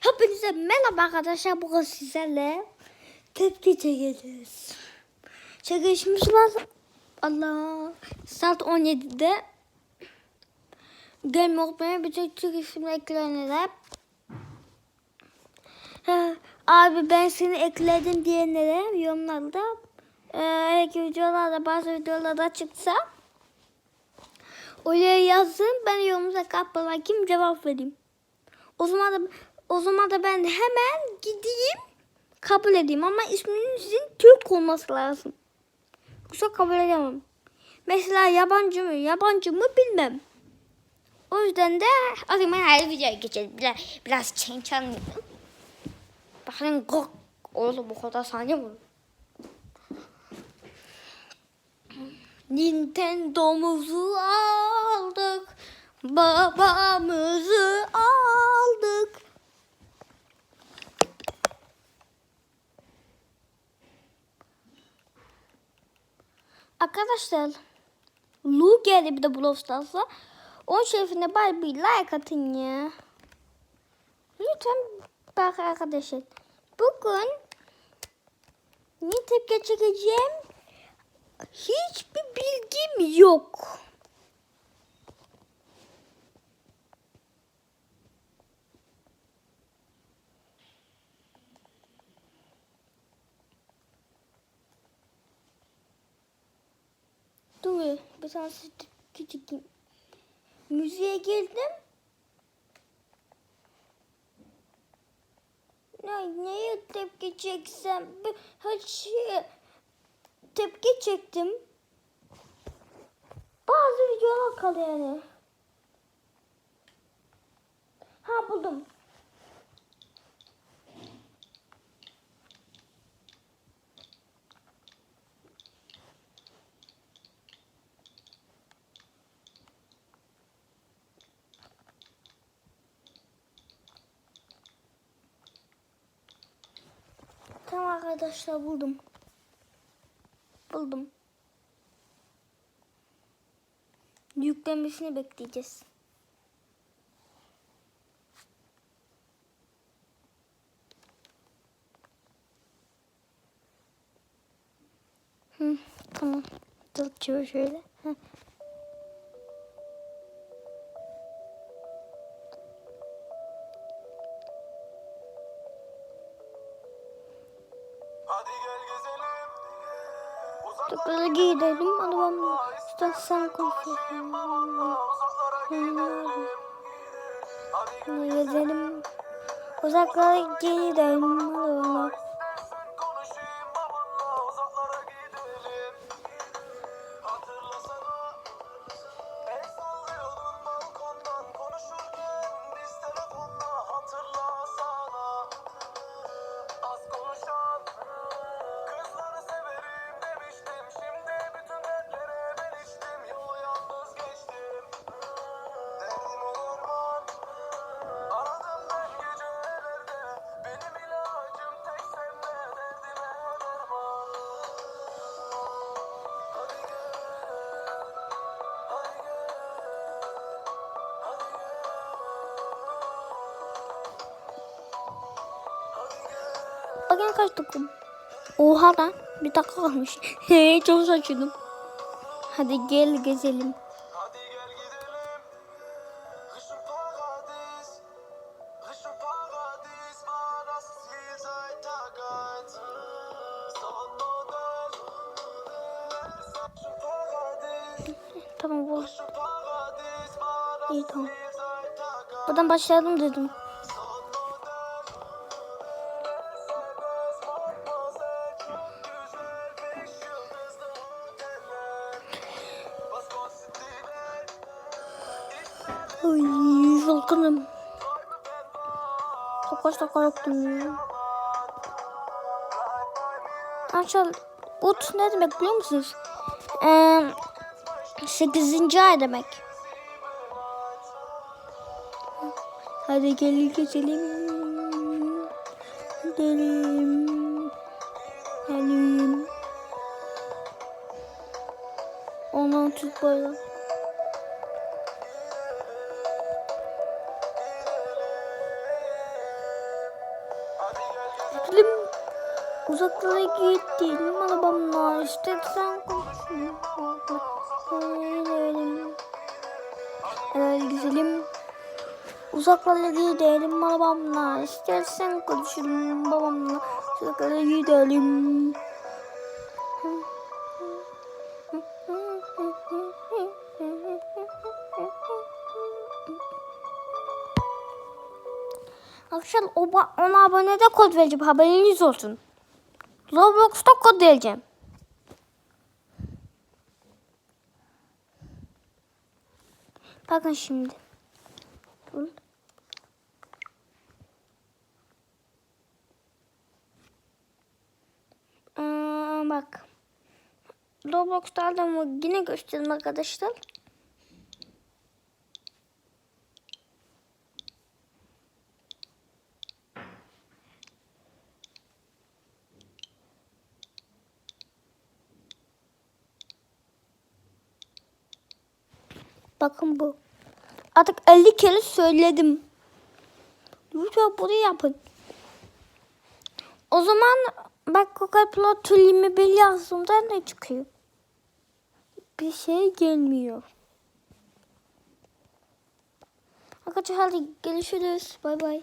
Hepinize merhaba arkadaşlar. Bugün sizlerle tepki çekeceğiz. Çekişimiz var. Allah. Saat 17'de. Game olmaya bütün çekişimi ekleyenlere. Ha, Abi ben seni ekledim diyenlere yorumlarda. E, eğer ki videolarda bazı videolarda çıksa. Oraya yazın. Ben yorumunuza kapıma kim cevap vereyim. O zaman da o zaman da ben hemen gideyim kabul edeyim ama isminizin Türk olması lazım. Yoksa kabul edemem. Mesela yabancı mı yabancı mı bilmem. O yüzden de o zaman her videoya geçelim. Biraz, biraz change anlayalım. Bakın gok. Oğlum bu kadar saniye mi? Nintendo'muzu aldık. Babamızı aldık. Arkadaşlar Lu geldi bir de Brawl Stars'a. Onun şerefine bari bir like atın ya. Lütfen bak arkadaşlar. Bugün ne tepki çekeceğim? Hiçbir bilgim yok. Dur bir, bir tane küçük müziğe girdim. Ne, neye tepki çeksem? Bir, hiç tepki çektim. Bazı videolar kalıyor yani. Ha buldum. Tamam arkadaşlar buldum. Buldum. Yüklenmesini bekleyeceğiz. Hı, tamam. Dur şöyle. Hı. Böyle gidelim. Ben istersen konuşalım. Gezelim. Uzaklara gidelim. Hadi Bakın kaç dakika. Oha lan. Bir dakika kalmış. Çok şaşırdım. Hadi gel gezelim. Tamam bu. İyi tamam. Buradan başlayalım dedim. Ay yorgunum. Çok kaç dakika yoktum ya. Arkadaşlar ut ne demek biliyor musunuz? Ee, 8. ay demek. Hadi gelin geçelim. Gidelim. Gidelim. Ondan tut. Uzaklara gidelim. Arabamla istersen konuşalım. Gidelim. Evet güzelim. Uzaklara gidelim arabamla. İstersen konuşalım babamla. Uzaklara gidelim. Akşam ona abone de kod vereceğim haberiniz olsun. Roblox'ta kod vereceğim. Bakın şimdi. Dur. Aa, bak. Roblox'ta adamı yine göstereyim arkadaşlar. Bakın bu. Artık 50 kere söyledim. Lütfen bunu yapın. O zaman bak Google Play Tool 21 yazdığımda ne çıkıyor? Bir şey gelmiyor. Arkadaşlar hadi görüşürüz. Bay bay.